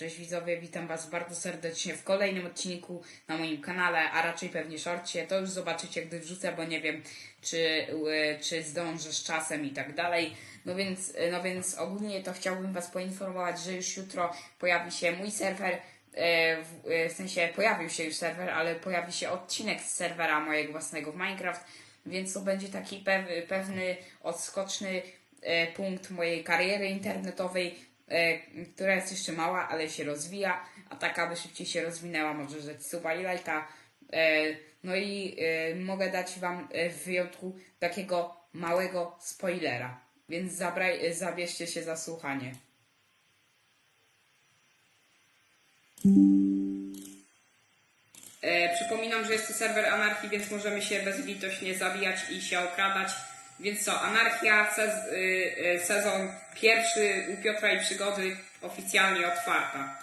Cześć widzowie, witam Was bardzo serdecznie w kolejnym odcinku na moim kanale, a raczej pewnie szorcie. To już zobaczycie, gdy wrzucę, bo nie wiem, czy, y, czy zdążę z czasem i tak dalej. No więc, y, no więc ogólnie to chciałbym Was poinformować, że już jutro pojawi się mój serwer. e, W, sensie pojawił się już serwer, ale pojawi się odcinek z serwera mojego własnego w Minecraft, więc to będzie taki pew, pewny odskoczny punkt mojej kariery internetowej, która jest jeszcze mała, ale się rozwija, a tak aby szybciej się rozwinęła, może dać suba i lajka. E, no i e, mogę dać Wam e, w wyjątku takiego małego spoilera, więc zabraj, e, zabierzcie się za słuchanie. E, przypominam, że jest to serwer anarchii, więc możemy się bezlitośnie zabijać i się okradać. Więc co, anarchia, sez, y, y, sezon pierwszy u Piotra i Przygody oficjalnie otwarta.